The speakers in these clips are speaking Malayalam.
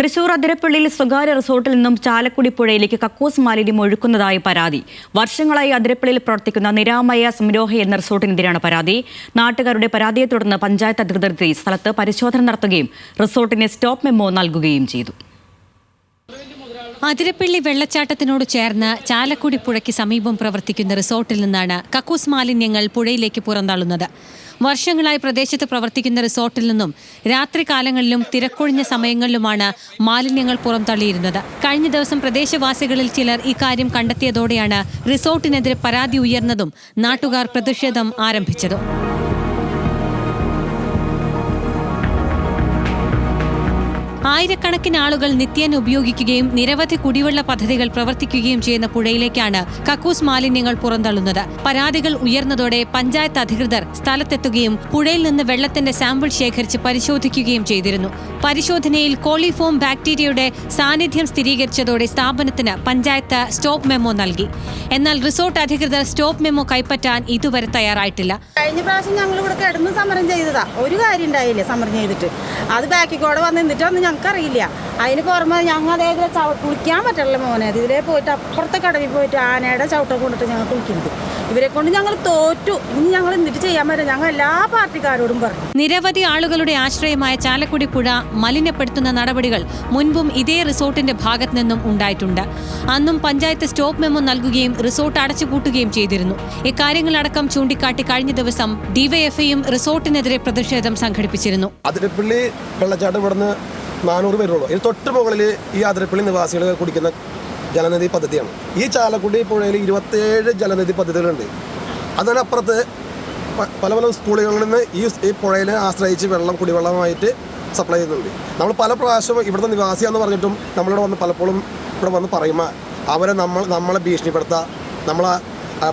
തൃശൂർ അതിരപ്പള്ളിയിൽ സ്വകാര്യ റിസോർട്ടിൽ നിന്നും ചാലക്കുടി പുഴയിലേക്ക് കക്കൂസ് മാലിന്യം ഒഴുക്കുന്നതായി പരാതി. വർഷങ്ങളായി അതിരപ്പള്ളിയിൽ പ്രവർത്തിക്കുന്ന നിരാമയ സംരോഹ എന്ന റിസോർട്ടിനെതിരാണ് പരാതി. നാട്ടുകാരുടെ പരാതിയെ തുടർന്ന് പഞ്ചായത്ത് അധികൃതർ സ്ഥലത്ത് പരിശോധന നടത്തുകയും റിസോർട്ടിന് സ്റ്റോപ്പ് മെമ്മോ നൽകുകയും ചെയ്തു. അതിരപ്പള്ളി വെള്ളച്ചാട്ടത്തിനോട് ചേർന്ന് ചാലക്കുടി പുഴയ്ക്ക് സമീപം പ്രവർത്തിക്കുന്ന റിസോർട്ടിൽ നിന്നാണ് കക്കൂസ് മാലിന്യങ്ങൾ പുഴയിലേക്ക് പുറന്തള്ളുന്നത്. വർഷങ്ങളായി പ്രദേശത്ത് പ്രവർത്തിക്കുന്ന റിസോർട്ടിൽ നിന്നും രാത്രികാലങ്ങളിലും തിരക്കൊഴിഞ്ഞ സമയങ്ങളിലുമാണ് മാലിന്യങ്ങൾ പുറംതള്ളിയിരുന്നത്. കഴിഞ്ഞ ദിവസം പ്രദേശവാസികളിൽ ചിലർ ഇക്കാര്യം കണ്ടെത്തിയതോടെയാണ് റിസോർട്ടിനെതിരെ പരാതി ഉയർന്നതും നാട്ടുകാർ പ്രതിഷേധം ആരംഭിച്ചതും. ആയിരക്കണക്കിന് ആളുകൾ നിത്യേന ഉപയോഗിക്കുകയും നിരവധി കുടിവെള്ള പദ്ധതികൾ പ്രവർത്തിക്കുകയും ചെയ്യുന്ന പുഴയിലേക്കാണ് കക്കൂസ് മാലിന്യങ്ങൾ പുറന്തള്ളുന്നത്. പരാതികൾ ഉയർന്നതോടെ പഞ്ചായത്ത് അധികൃതർ സ്ഥലത്തെത്തുകയും പുഴയിൽ നിന്ന് വെള്ളത്തിന്റെ സാമ്പിൾ ശേഖരിച്ച് പരിശോധിക്കുകയും ചെയ്തിരുന്നു. പരിശോധനയിൽ കോളിഫോം ബാക്ടീരിയയുടെ സാന്നിധ്യം സ്ഥിരീകരിച്ചതോടെ സ്ഥാപനത്തിന് പഞ്ചായത്ത് സ്റ്റോപ്പ് മെമ്മോ നൽകി. എന്നാൽ റിസോർട്ട് അധികൃതർ സ്റ്റോപ്പ് മെമ്മോ കൈപ്പറ്റാൻ ഇതുവരെ തയ്യാറായിട്ടില്ല. കഴിഞ്ഞ പ്രാവശ്യം ഞങ്ങൾ ഇവിടെ കിടന്ന് സമരം ചെയ്തതാ. ഒരു കാര്യം ഉണ്ടായില്ലേ സമരം ചെയ്തിട്ട്. അത് ബാക്കിൽ കൂടെ വന്ന് നിന്നിട്ടൊന്നും ഞങ്ങൾക്ക് അറിയില്ല അതിന് പുറമെ ഞങ്ങൾ അതേപോലെ കുളിക്കാൻ പറ്റില്ല മോനെ. അത് ഇതിലേ പോയിട്ട് അപ്പുറത്തെ കടവിൽ പോയിട്ട് ആനയുടെ ചവിട്ട കൊണ്ടിട്ട് ഞങ്ങൾ കുളിക്കുന്നത്. ഇവരെ കൊണ്ട് ഞങ്ങൾ തോറ്റു. ഇനി ഞങ്ങൾ എന്നിട്ട് ചെയ്യാൻ പറ്റില്ല ഞങ്ങൾ എല്ലാ പാർട്ടിക്കാരോടും പറഞ്ഞു. നിരവധി ആളുകളുടെ ആശ്രയമായ ചാലക്കുടി പുഴ മലിനപ്പെടുത്തുന്ന നടപടികൾ മുൻപും ഇതേ റിസോർട്ടിന്റെ ഭാഗത്തു നിന്നും ഉണ്ടായിട്ടുണ്ട്. അന്നും പഞ്ചായത്ത് സ്റ്റോപ്പ് മെമ്മോ നൽകുകയും റിസോർട്ട് അടച്ചുപൂട്ടുകയും ചെയ്തിരുന്നു. ഇക്കാര്യങ്ങളടക്കം ചൂണ്ടിക്കാട്ടി കഴിഞ്ഞ ദിവസം ഡിവൈഎഫ്ഐയും റിസോർട്ടിനെതിരെ പ്രതിഷേധം സംഘടിപ്പിച്ചിരുന്നു. അതിരപ്പള്ളി വെള്ളച്ചാട്ടം ഇവിടുന്ന് നാനൂറ് പേരുള്ളൂ ഇതിന് തൊട്ട് മുകളിൽ ഈ അതിരപ്പള്ളി നിവാസികൾ കുടിക്കുന്ന ജലനിധി പദ്ധതിയാണ്. ഈ ചാലക്കുടി പുഴയിൽ ഇരുപത്തേഴ് ജലനിധി പദ്ധതികളുണ്ട്. അതിനപ്പുറത്ത് പല പല സ്കൂളുകളിൽ നിന്ന് ഈ ഈ പുഴയിലെ ആശ്രയിച്ച് വെള്ളം കുടിവെള്ളമായിട്ട് സപ്ലൈ ചെയ്യുന്നുണ്ട്. നമ്മൾ പല പ്രാവശ്യം ഇവിടുത്തെ നിവാസിയാന്ന് പറഞ്ഞിട്ടും നമ്മളിവിടെ വന്ന് പലപ്പോഴും ഇവിടെ വന്ന് പറയുമ്പോൾ അവരെ നമ്മൾ നമ്മളെ ഭീഷണിപ്പെടുത്തുക നമ്മളെ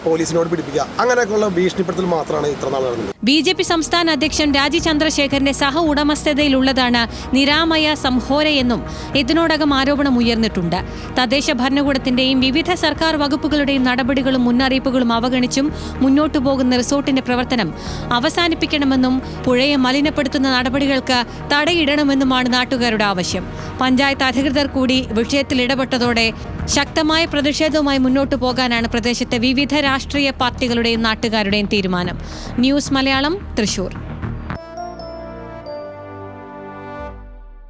പോലീസിനോട് പിടിപ്പിക്കുക. അങ്ങനെയൊക്കെയുള്ള ഭീഷണിപ്പെടുത്തൽ മാത്രമാണ് ഇത്ര നാൾ നടന്നത്. ബി ജെ പി സംസ്ഥാന അധ്യക്ഷൻ രാജി ചന്ദ്രശേഖരന്റെ സഹ ഉടമസ്ഥതയിലുള്ളതാണ് നിരാമയ സംഹോരയെന്നും ഇതിനോടകം ആരോപണം ഉയർന്നിട്ടുണ്ട്. തദ്ദേശ ഭരണകൂടത്തിന്റെയും വിവിധ സർക്കാർ വകുപ്പുകളുടെയും നടപടികളും മുന്നറിയിപ്പുകളും അവഗണിച്ചും മുന്നോട്ടു പോകുന്ന റിസോർട്ടിന്റെ പ്രവർത്തനം അവസാനിപ്പിക്കണമെന്നും പുഴയെ മലിനപ്പെടുത്തുന്ന നടപടികൾക്ക് തടയിടണമെന്നുമാണ് നാട്ടുകാരുടെ ആവശ്യം. പഞ്ചായത്ത് അധികൃതർ കൂടി വിഷയത്തിൽ ഇടപെട്ടതോടെ ശക്തമായ പ്രതിഷേധവുമായി മുന്നോട്ടു പോകാനാണ് പ്രദേശത്തെ വിവിധ രാഷ്ട്രീയ പാർട്ടികളുടെയും നാട്ടുകാരുടെയും തീരുമാനം. ന്യൂസ് മലയാളം തൃശൂർ.